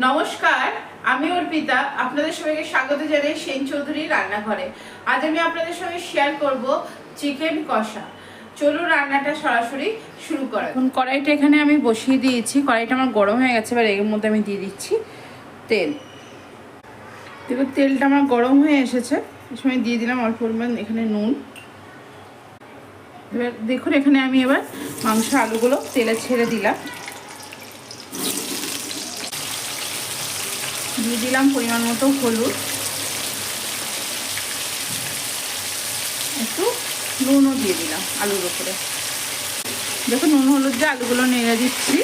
নমস্কার, আমি অর্পিতা, আপনাদের সবাইকে স্বাগত জানাই সেন চৌধুরী রান্নাঘরে। আজ আমি আপনাদের সঙ্গে শেয়ার করব চিকেন কষা। চলুন রান্নাটা সরাসরি শুরু করা এখন কড়াইটা এখানে আমি বসিয়ে দিয়েছি। কড়াইটা আমার গরম হয়ে গেছে, এবার এর মধ্যে আমি দিয়ে দিচ্ছি তেল। দেখুন তেলটা আমার গরম হয়ে এসেছে। সময় দিয়ে দিলাম অল্প পরিমাণ এখানে নুন। এবার দেখুন, এখানে আমি এবার মাংস আলুগুলো তেলে ছেড়ে দিলাম। দিয়ে দিলাম পরিমাণ মতো হলুদ। একটু নুনও দিয়ে দিলাম আলুর উপরে। দেখুন নুন হলুদ দিয়ে আলুগুলো নেড়ে দিচ্ছি।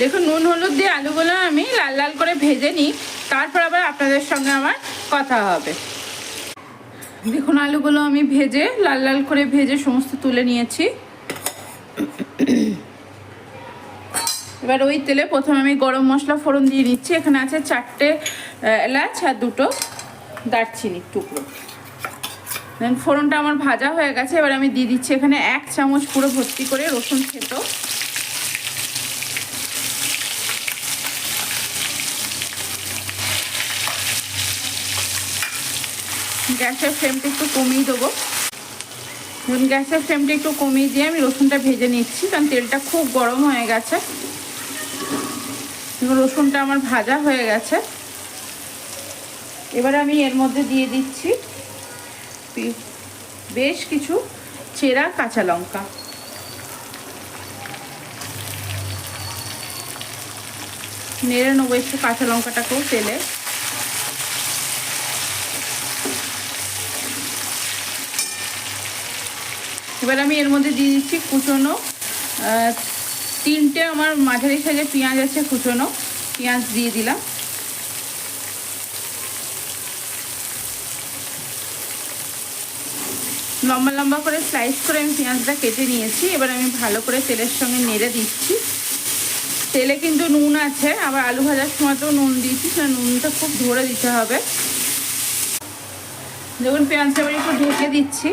দেখুন নুন হলুদ দিয়ে আলুগুলো আমি লাল লাল করে ভেজে নিই, তারপর আবার আপনাদের সঙ্গে আমার কথা হবে। দেখুন আলুগুলো আমি ভেজে লাল লাল করে ভেজে সমস্ত তুলে নিয়েছি। এবার ওই তেলে প্রথমে আমি গরম মশলা ফোড়ন দিয়ে নিচ্ছি এখানে আছে চারটে এলাচ আর দুটো দারচিনির টুকরো। দেন ফোড়নটা আমার ভাজা হয়ে গেছে, এবার আমি দিয়ে দিচ্ছি এখানে এক চামচ পুরো ভর্তি করে রসুন থেতো। গ্যাসের ফ্লেমটা একটু কমিয়ে দেবো। গ্যাসের ফ্লেমটা একটু কমিয়ে দিয়ে আমি রসুনটা ভেজে নিচ্ছি, কারণ তেলটা খুব গরম হয়ে গেছে। রসুনটা আমার ভাজা হয়ে গেছে। এবার আমি এর মধ্যে দিয়ে দিচ্ছি বেশ কিছু চেরা কাঁচা লঙ্কা। নেড়ে নেব একটু কাঁচা লঙ্কাটাকেও তেলে। এবার আমি এর মধ্যে দিয়ে দিচ্ছি কুচনো তিনটে আমার মাঝারি সাইজের পেঁয়াজ আছে কুচনো, পেঁয়াজ দিয়ে দিলাম। লম্বা লম্বা করে স্লাইস করে আমি পেঁয়াজটা কেটে নিয়েছি, এবার আমি ভালো করে তেলের সঙ্গে নেড়ে দিচ্ছি। তেলে কিন্তু নুন আছে, আবার আলু ভাজার সময়তেও নুন দিয়েছি সেটা নুনটা খুব ধরে দিতে হবে। দেখুন, পেঁয়াজটা এবার একটু ঢেকে দিচ্ছি।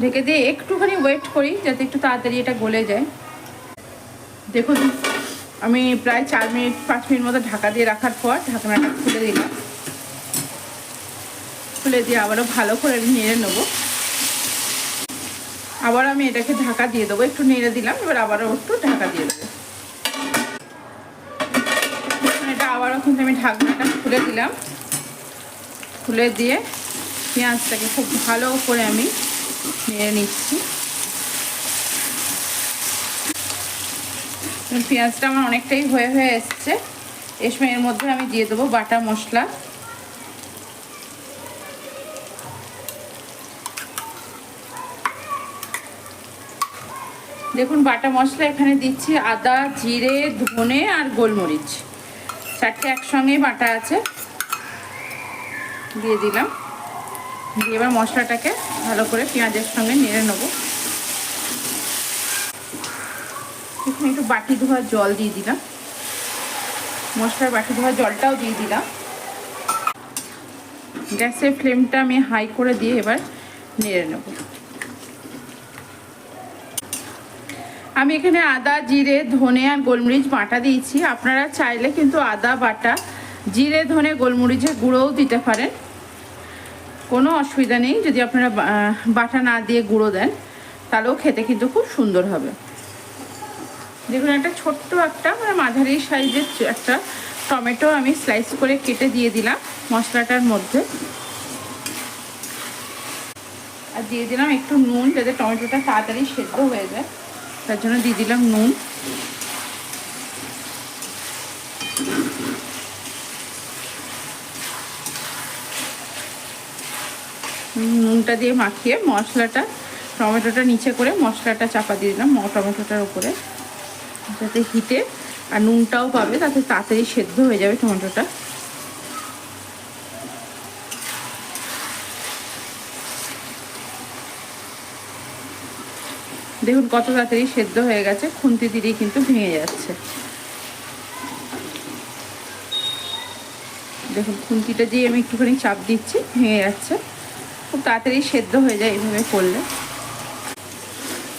ঢেকে দিয়ে একটুখানি ওয়েট করি, যাতে একটু তাড়াতাড়ি এটা গলে যায়। দেখুন, আমি প্রায় চার মিনিট, পাঁচ মিনিট মতো ঢাকা দিয়ে রাখার পর ঢাকনাটা খুলে দিলাম। খুলে দিয়ে আবারও ভালো করে নেড়ে নেব। আবার আমি এটাকে ঢাকা দিয়ে দেবো। একটু নেড়ে দিলাম, এবার আবারও একটু ঢাকা দিয়ে দেবো। এটা আবারও কিন্তু আমি ঢাকনাটা খুলে দিলাম। খুলে দিয়ে পেঁয়াজটাকে খুব ভালো করে আমি নেড়ে নিচ্ছি। পেঁয়াজটা আমার অনেকটাই হয়ে হয়ে এসছে। এই সময় এর মধ্যে আমি দিয়ে দেবো বাটা মশলা। দেখুন, বাটা মশলা এখানে দিচ্ছি আদা, জিরে, ধনে আর গোলমরিচ। চারটে একসঙ্গেই বাটা আছে। দিয়ে দিলাম। দিয়ে এবার মশলাটাকে ভালো করে পেঁয়াজের সঙ্গে নেড়ে নেব। এখানে একটু বাটি ধোয়া জল দিয়ে দিলাম। মশলার বাটি ধোয়া জলটাও দিয়ে দিলাম। গ্যাসের ফ্লেমটা আমি হাই করে দিয়ে এবার নেড়ে নেব। আমি এখানে আদা, জিরে, ধনে আর গোলমরিচ বাটা দিয়েছি। আপনারা চাইলে কিন্তু আদা, বাটা, জিরে, ধনে, গোলমরিচের গুঁড়োও দিতে পারেন। কোনো অসুবিধা নেই। যদি আপনারা বাটা না দিয়ে গুঁড়ো দেন, তাহলেও খেতে কিন্তু খুব সুন্দর হবে। দেখুন, একটা ছোট্ট একটা মানে মাঝারি সাইজের একটা টমেটো আমি স্লাইস করে কেটে দিয়ে দিলাম মশলাটার মধ্যে। আর দিয়ে দিলাম একটু নুন যাতে টমেটোটা তাড়াতাড়ি সেদ্ধ হয়ে যায়। তার জন্য দিয়ে দিলাম নুন। নুনটা দিয়ে মাখিয়ে মশলাটা, টমেটোটা নিচে করে মশলাটা চাপা দিয়ে দিলাম টমেটোটার উপরে। যাতে হিটে আর নুনটাও পাবে, তাতে তাড়াতাড়ি সেদ্ধ হয়ে যাবে টমেটোটা। দেখুন কত তাড়াতাড়ি সেদ্ধ হয়ে গেছে, খুন্তি দিলেই কিন্তু ভেঙে যাচ্ছে। দেখুন, খুন্তিটা দিয়ে আমি একটুখানি চাপ দিচ্ছি, ভেঙে যাচ্ছে। খুব তাড়াতাড়ি সেদ্ধ হয়ে যায় এইভাবে করলে।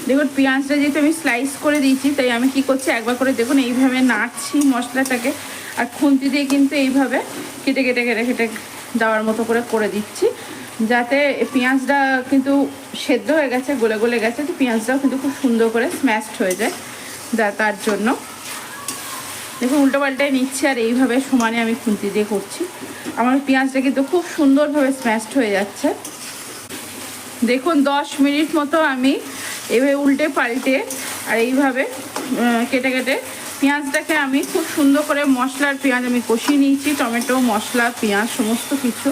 দেখুন, পেঁয়াজটা যেহেতু আমি স্লাইস করে দিয়েছি, তাই আমি কি করছি, একবার করে দেখুন, এইভাবে নাড়ছি মশলাটাকে, আর খুন্তি দিয়ে কিন্তু এইভাবে কেটে কেটে কেটে কেটে দেওয়ার মতো করে করে দিচ্ছি, যাতে পেঁয়াজটা কিন্তু সেদ্ধ হয়ে গেছে, গলে গলে গেছে, তো পেঁয়াজটাও কিন্তু খুব সুন্দর করে স্ম্যাশড হয়ে যায় যা তার জন্য। দেখুন উল্টো পাল্টায় নিচ্ছি, আর এইভাবে সমানে আমি খুন্তি দিয়ে করছি। আমার পেঁয়াজটা কিন্তু খুব সুন্দরভাবে স্ম্যাশড হয়ে যাচ্ছে। দেখুন, দশ মিনিট মতো আমি এভাবে উল্টে পাল্টে আর এইভাবে কেটে কেটে পেঁয়াজটাকে আমি খুব সুন্দর করে মশলার পেঁয়াজ আমি কষিয়ে নিয়েছি, টমেটো, মশলা, পেঁয়াজ, সমস্ত কিছু।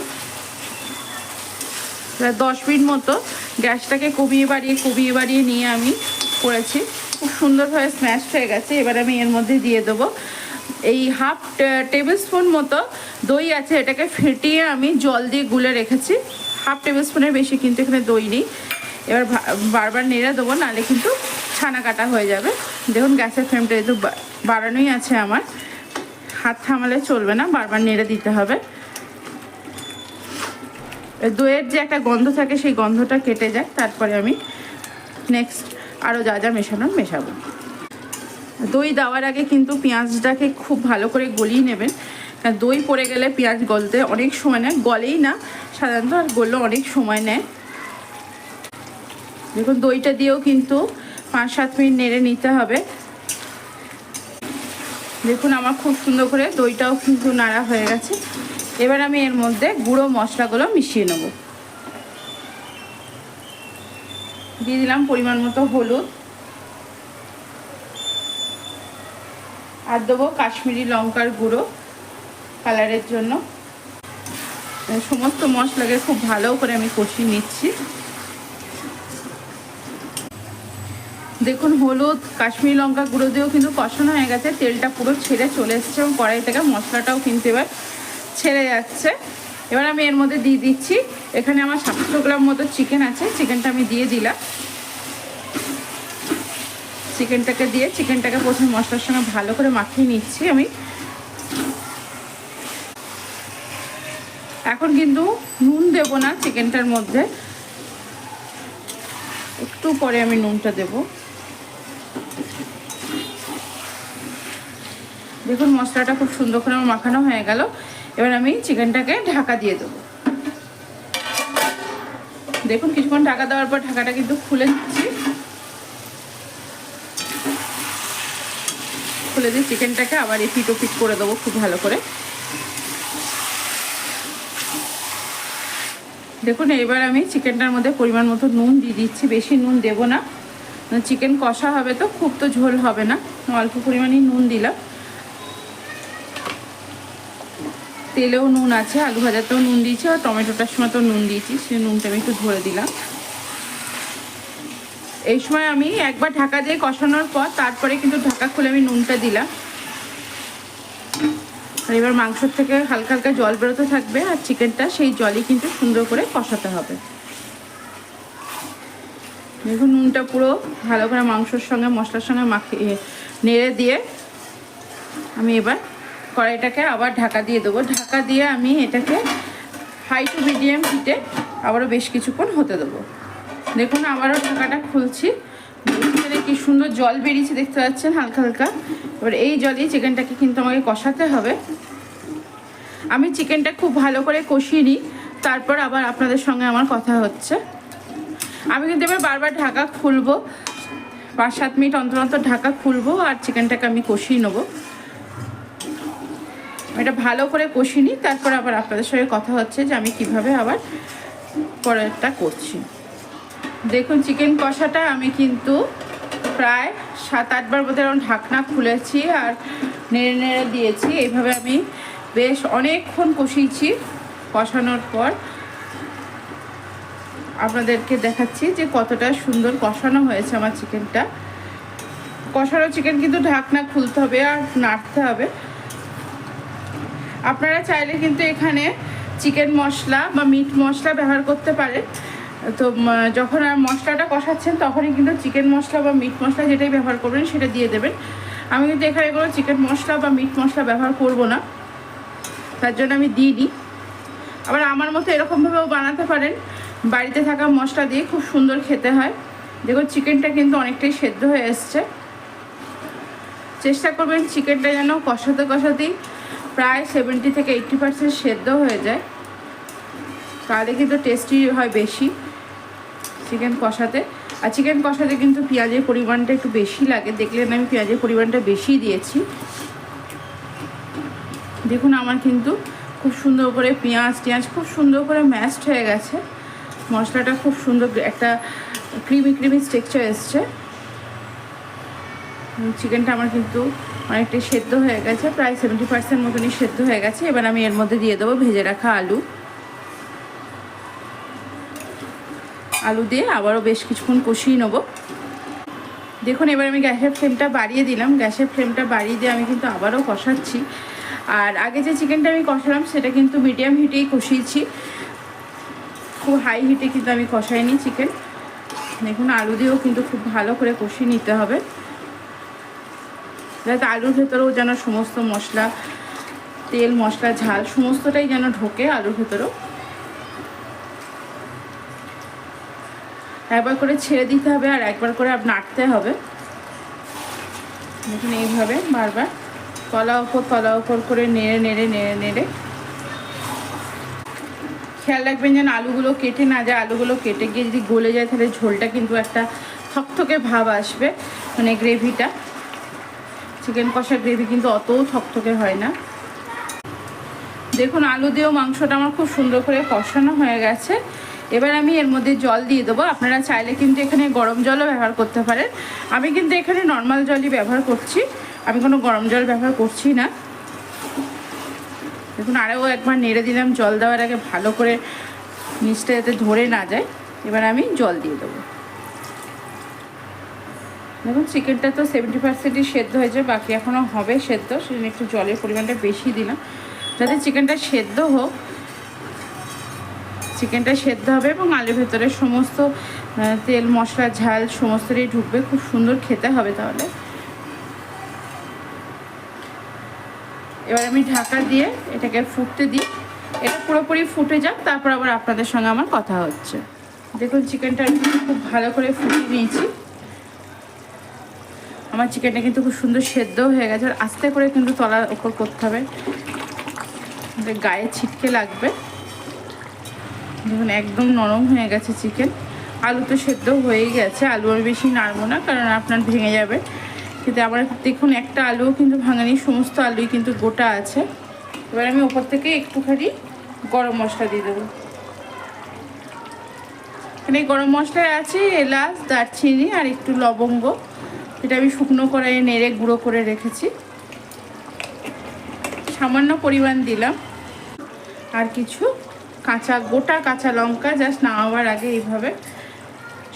দশ মিনিট মতো গ্যাসটাকে কমিয়ে বাড়িয়ে কমিয়ে বাড়িয়ে নিয়ে আমি করেছি। খুব সুন্দরভাবে স্ম্যাশ হয়ে গেছে। এবার আমি এর মধ্যে দিয়ে দেবো এই হাফ টেবিল স্পুন মতো দই আছে। এটাকে ফেটিয়ে আমি জল দিয়ে গুলে রেখেছি। হাফ টেবিল স্পুনের বেশি কিন্তু এখানে দই নেই। এবার বারবার নেড়ে দেবো, নাহলে কিন্তু ছানা কাটা হয়ে যাবে। দেখুন, গ্যাসের ফ্লেমটা বা- বাড়ানোই আছে আমার। হাত থামালে চলবে না, বারবার নেড়ে দিতে হবে। দইয়ের যে একটা গন্ধ থাকে, সেই গন্ধটা কেটে যায়। তারপরে আমি নেক্সট আরও যা যা মেশানোর মেশাবো। দই দেওয়ার আগে কিন্তু পেঁয়াজটাকে খুব ভালো করে গলিয়ে নেবেন। দই পড়ে গেলে পেঁয়াজ গলতে অনেক সময় নেয়, গলেই না, সাধারণত আর গললে অনেক সময় নেয়। দেখুন, দইটা দিয়েও কিন্তু পাঁচ, সাত মিনিট নেড়ে নিতে হবে। দেখুন, আমার খুব সুন্দর করে দইটাও কিন্তু নাড়া হয়ে গেছে। এবার আমি এর মধ্যে গুঁড়ো মশলাগুলো মিশিয়ে নেব। দিয়ে দিলাম পরিমাণ মতো হলুদ। আর দেবো কাশ্মীরি লঙ্কার গুঁড়ো কালারের জন্য। সমস্ত মশলাকে খুব ভালো করে আমি কষিয়ে নিচ্ছি। দেখুন, হলুদ, কাশ্মীরি লঙ্কা গুঁড়ো দিয়েও কিন্তু কষানো হয়ে গেছে। তেলটা পুরো ছেড়ে চলে এসছে এবং কড়াই থেকে মশলাটাও কিন্তু এবার ছেড়ে যাচ্ছে। এবার আমি এর মধ্যে দিয়ে দিচ্ছি। এখানে আমার সাতশো গ্রাম মতো চিকেন আছে। চিকেনটা আমি দিয়ে দিলাম। চিকেনটাকে দিয়ে চিকেনটাকে প্রথমে মশলার সঙ্গে ভালো করে মাখিয়ে নিচ্ছি আমি। এখন কিন্তু নুন দেব না চিকেনটার মধ্যে। একটু পরে আমি নুনটা দেব। দেখুন, মশলাটা খুব সুন্দর করে আমার মাখানো হয়ে গেল। এবার আমি চিকেনটাকে ঢাকা দিয়ে দেবো। দেখুন, কিছুক্ষণ ঢাকা দেওয়ার পর ঢাকাটা কিন্তু খুলে দিচ্ছি খুলে দিয়ে চিকেনটাকে আবার এপিট ওপিট করে দেবো খুব ভালো করে। দেখুন এবার আমি চিকেনটার মধ্যে পরিমাণ মতো নুন দিয়ে দিচ্ছি। বেশি নুন দেব না। চিকেন কষা হবে তো, খুব তো ঝোল হবে না। অল্প পরিমাণে নুন দিলাম। তেলেও নুন আছে, আলু ভাজাতেও নুন দিয়েছি, আর টমেটোটার সময় তো নুন দিয়েছি, সেই নুনটা আমি একটু ধরে দিলাম। এই সময় আমি একবার ঢাকা দিয়ে কষানোর পর, তারপরে কিন্তু ঢাকা খুলে আমি নুনটা দিলাম। আর এবার মাংসর থেকে হালকা হালকা জল বেরোতে থাকবে, আর চিকেনটা সেই জলই কিন্তু সুন্দর করে কষাতে হবে। দেখুন, নুনটা পুরো ভালো করে মাংসর সঙ্গে, মশলার সঙ্গে মাখিয়ে, নেড়ে দিয়ে আমি এবার কড়াইটাকে আবার ঢাকা দিয়ে দেবো। ঢাকা দিয়ে আমি এটাকে হাই টু মিডিয়াম হিটে আবারও বেশ কিছুক্ষণ হতে দেবো। দেখুন, আবারও ঢাকাটা খুলছি। এখানে কি সুন্দর জল বেরিয়েছে, দেখতে পাচ্ছেন? হালকা হালকা। এবার এই জলেই চিকেনটাকে কিন্তু আমাকে কষাতে হবে। আমি চিকেনটা খুব ভালো করে কষিয়ে নিই। তারপর আবার আপনাদের সঙ্গে আমার কথা হচ্ছে। আমি কিন্তু এবার বারবার ঢাকা খুলবো। পাঁচ সাত মিনিট অন্তর অন্তর ঢাকা খুলবো আর চিকেনটাকে আমি কষিয়ে নেব। এটা ভালো করে কষি নিই তারপর আবার আপনাদের সঙ্গে কথা হচ্ছে যে আমি কীভাবে আবার পরেরটা করছি। দেখুন চিকেন কষাটা আমি কিন্তু প্রায় সাত আটবার মধ্যে এরকম ঢাকনা খুলেছি আর নেড়ে নেড়ে দিয়েছি। এইভাবে আমি বেশ অনেকক্ষণ কষিয়েছি কষানোর পর। আপনাদেরকে দেখাচ্ছি যে কতটা সুন্দর কষানো হয়েছে আমার চিকেনটা কষানো চিকেন কিন্তু ঢাকনা খুলতে হবে আর নাড়তে হবে। আপনারা চাইলে কিন্তু এখানে চিকেন মশলা বা মিট মশলা ব্যবহার করতে পারেন তো যখন আর মশলাটা কষাচ্ছেন, তখনই কিন্তু চিকেন মশলা বা মিট মশলা যেটাই ব্যবহার করবেন, সেটা দিয়ে দেবেন। আমি কিন্তু এখানে কোনো চিকেন মশলা বা মিট মশলা ব্যবহার করব না। তার জন্য আমি দিই দিই। আবার আমার মতো এরকমভাবেও বানাতে পারেন। বাড়িতে থাকা মশলা দিয়ে খুব সুন্দর খেতে হয়। দেখুন, চিকেনটা কিন্তু অনেকটাই সেদ্ধ হয়ে এসছে। চেষ্টা করবেন চিকেনটা যেন কষাতে কষাতেই প্রায় সেভেন্টি থেকে এইট্টি পার্সেন্ট সেদ্ধ হয়ে যায়। তাহলে কিন্তু টেস্টি হয় বেশি চিকেন কষাতে। আর চিকেন কষাতে কিন্তু পেঁয়াজের পরিমাণটা একটু বেশি লাগে। দেখলেন আমি পেঁয়াজের পরিমাণটা বেশি দিয়েছি। দেখুন আমার কিন্তু খুব সুন্দর করে পেঁয়াজ টিয়াজ খুব সুন্দর করে ম্যাশড হয়ে গেছে। মশলাটা খুব সুন্দর একটা ক্রিমি ক্রিমি স্ট্রেকচার এসছে। চিকেনটা আমার কিন্তু অনেকটাই সেদ্ধ হয়ে গেছে, প্রায় সেভেন্টি পার্সেন্ট মতনই সেদ্ধ হয়ে গেছে। এবার আমি এর মধ্যে দিয়ে দেবো ভেজে রাখা আলু। আলু দিয়ে আবারও বেশ কিছুক্ষণ কষিয়ে নেব। দেখুন, এবার আমি গ্যাসের ফ্লেমটা বাড়িয়ে দিলাম। গ্যাসের ফ্লেমটা বাড়িয়ে দিয়ে আমি কিন্তু আবারও কষাচ্ছি। আর আগে যে চিকেনটা আমি কষালাম, সেটা কিন্তু মিডিয়াম হিটেই কষিয়েছি। খুব হাই হিটে কিন্তু আমি কষাইনি চিকেন। দেখুন, আলু দিয়েও কিন্তু খুব ভালো করে কষিয়ে নিতে হবে। যাতে আলুর ভেতরেও যেন সমস্ত মশলা, তেল, মশলা, ঝাল সমস্তটাই যেন ঢোকে আলুর ভেতরেও। একবার করে ছেড়ে দিতে হবে আর একবার করে নাড়তে হবে। দেখুন এইভাবে বারবার তলা ওপর তলা ওপর করে নেড়ে নেড়ে নেড়ে নেড়ে। খেয়াল রাখবেন যেন আলুগুলো কেটে না যায়, আলুগুলো কেটে গিয়ে যদি গলে যায় তাহলে ঝোলটা কিন্তু একটা থকথকে ভাব আসবে মানে গ্রেভিটা। চিকেন কষা গ্রেভি কিন্তু অতও থকথকে হয় না। দেখুন, আলু দিয়েও মাংসটা আমার খুব সুন্দর করে কষানো হয়ে গেছে। এবার আমি এর মধ্যে জল দিয়ে দেবো। আপনারা চাইলে কিন্তু এখানে গরম জলও ব্যবহার করতে পারেন। আমি কিন্তু এখানে নর্মাল জলই ব্যবহার করছি। আমি কোনো গরম জল ব্যবহার করছি না। দেখুন, আরও একবার নেড়ে দিলাম। জল দেওয়ার আগে ভালো করে নিচটা যাতে ধরে না যায়। এবার আমি জল দিয়ে দেবো। দেখুন, চিকেনটা তো সেভেন্টি পার্সেন্টই সেদ্ধ হয়েছে বাকি এখনও হবে সেদ্ধ, সেজন্য একটু জলের পরিমাণটা বেশি দিলাম। যাতে চিকেনটা সেদ্ধ হোক, চিকেনটা সেদ্ধ হবে এবং আলুর ভেতরে সমস্ত তেল, মশলা, ঝাল সমস্তটাই ঢুকবে, খুব সুন্দর খেতে হবে তাহলে। এবার আমি ঢাকা দিয়ে এটাকে ফুটতে দিই। এটা পুরোপুরি ফুটে যাক, তারপর আবার আপনাদের সঙ্গে আমার কথা হচ্ছে। দেখুন, চিকেনটা খুব ভালো করে ফুটিয়ে নিয়েছি। আমার চিকেনটা কিন্তু খুব সুন্দর সেদ্ধ হয়ে গেছে। আর আস্তে করে কিন্তু তলার ওপর করতে হবে। গায়ে ছিটকে লাগবে। দেখুন, একদম নরম হয়ে গেছে চিকেন। আলু তো সেদ্ধ হয়েই গেছে। আলু আর বেশি নাড়বো না, কারণ আপনার ভেঙে যাবে। কিন্তু আবার দেখুন, একটা আলুও কিন্তু ভাঙানি। সমস্ত আলুই কিন্তু গোটা আছে। এবার আমি ওপর থেকে একটুখানি গরম মশলা দিয়ে দেবো। এখানে গরম মশলায় আছে এলাচ, দারচিনি আর একটু লবঙ্গ। এটা আমি শুকনো কড়াইয়ে নেড়ে গুঁড়ো করে রেখেছি। সামান্য পরিমাণ দিলাম। আর কিছু কাঁচা, গোটা কাঁচা লঙ্কা জাস্ট নামাবার আগে এইভাবে।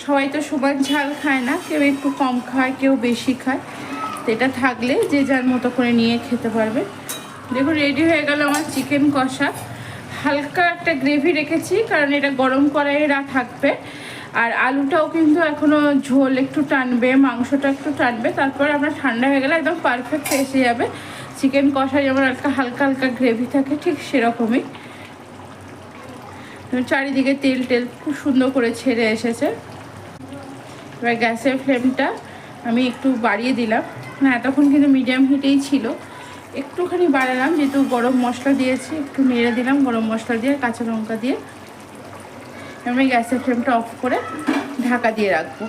সবাই তো সবার ঝাল খায় না, কেউ একটু কম খায়, কেউ বেশি খায়। তো এটা থাকলে যে যার মতো করে নিয়ে খেতে পারবে। দেখুন রেডি হয়ে গেল আমার চিকেন কষা। হালকা একটা গ্রেভি রেখেছি, কারণ এটা গরম কড়াইয়েরা থাকবে। আর আলুটাও কিন্তু এখনও ঝোল একটু টানবে, মাংসটা একটু টানবে, তারপর আপনার ঠান্ডা হয়ে গেলে একদম পারফেক্ট এসে যাবে। চিকেন কষা যেমন একটা হালকা হালকা গ্রেভি থাকে, ঠিক সেরকমই। চারিদিকে তেল টেল খুব সুন্দর করে ছেড়ে এসেছে। এবার গ্যাসের ফ্লেমটা আমি একটু বাড়িয়ে দিলাম। না, এতক্ষণ কিন্তু মিডিয়াম হিটেই ছিল। একটুখানি বাড়ালাম, যেহেতু গরম মশলা দিয়েছি, একটু নেড়ে দিলাম, গরম মশলা দিয়ে, কাঁচা লঙ্কা দিয়ে। আমি গ্যাসের ফ্লেমটা অফ করে ঢাকা দিয়ে রাখব।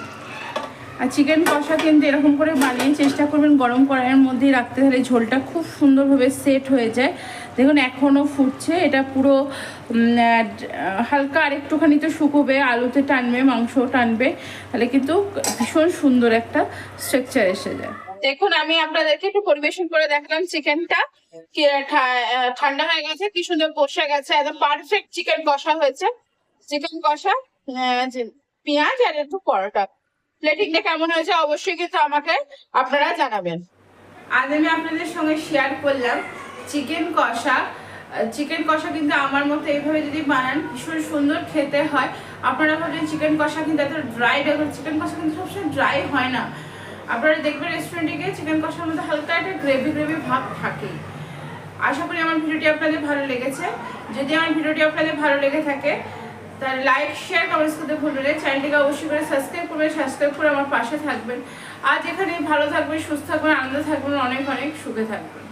আর চিকেন কষা কিন্তু এরকম করে বানিয়ে চেষ্টা করবেন, গরম কড়াইয়ের মধ্যেই রাখতে। তাহলে ঝোলটা খুব সুন্দরভাবে সেট হয়ে যায়। দেখুন, এখনও ফুটছে। এটা পুরো হালকা আর একটুখানি তো শুকোবে, আলুতে টানবে মাংস টানবে। তাহলে কিন্তু ভীষণ সুন্দর একটা স্ট্রাকচার এসে যায়। দেখুন, আমি আপনাদেরকে একটু পরিবেশন করে দেখলাম চিকেনটা। ঠান্ডা হয়ে গেছে, কি সুন্দর বসে গেছে, একদম পারফেক্ট চিকেন কষা হয়েছে। চিকেন কষা পেঁয়াজ আর একটু পরোটা। প্লেটিংটা কেমন হয়েছে অবশ্যই কিন্তু আমাকে আপনারা জানাবেন। আজ আমি আপনাদের সঙ্গে শেয়ার করলাম চিকেন কষা। চিকেন কষা কিন্তু আমার মতো এইভাবে যদি বানান ভীষণ সুন্দর খেতে হয়। আপনারা ভাবছেন চিকেন কষা কিন্তু এত ড্রাই দেখুন চিকেন কষা কিন্তু সবসময় ড্রাই হয় না। আপনারা দেখবেন রেস্টুরেন্টে গিয়ে চিকেন কষার মধ্যে হালকা একটা গ্রেভি গ্রেভি ভাব থাকেই। আশা করি আমার ভিডিওটি আপনাদের ভালো লেগেছে। যদি আমার ভিডিওটি আপনাদের ভালো লেগে থাকে তাহলে লাইক শেয়ার কমেন্টস করতে ভুলবেন না। চ্যানেলটিকে অবশ্যই করে সাবস্ক্রাইব করবেন সাবস্ক্রাইব করে আমার পাশে থাকবেন। আজ এখানে ভালো থাকবেন, সুস্থ থাকবেন, আনন্দ থাকবেন, অনেক অনেক সুখে থাকবেন।